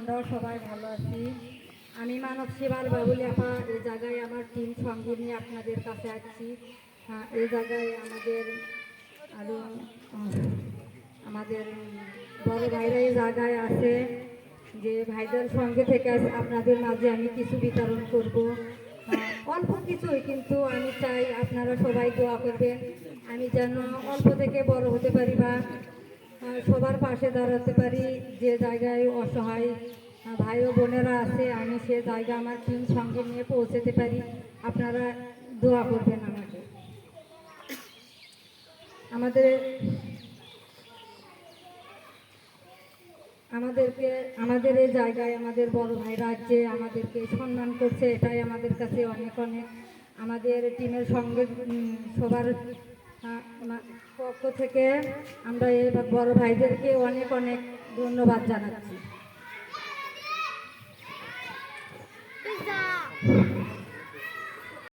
আমরাও সবাই ভালো আছি। আমি মানব সেবার বাবুলি আপা এই জায়গায় আমার টিম সঙ্গে নিয়ে আপনাদের কাছে আসছি হ্যাঁ, এই জায়গায় আমাদের আরও আমাদের বড় ভাইরা এই জায়গায় আছে। যে ভাইদের সঙ্গে থেকে আপনাদের মাঝে আমি কিছু বিতরণ করব। আহ, অল্প কিছুই কিন্তু আমি চাই আপনারা সবাই দোয়া করবেন। আমি যেন অল্প থেকে বড় হতে পারি বা সবার পাশে দাঁড়াতে পারি, যে জায়গায় অসহায় ভাই ও বোনেরা আছে, আমি সে জায়গা আমার টিম সঙ্গে নিয়ে পৌঁছাতে পারি। আপনারা দোয়া করবেন আমাকে। আমাদের, আমাদেরকে, আমাদের এই জায়গায় আমাদের বড় ভাই রাজ্যে আমাদেরকে সম্মান করছে, এটাই আমাদের কাছে অনেক অনেক। আমাদের টিমের সঙ্গে সবার পক্ষ থেকে আমরা এই বড় ভাইদেরকে অনেক অনেক ধন্যবাদ জানাচ্ছি।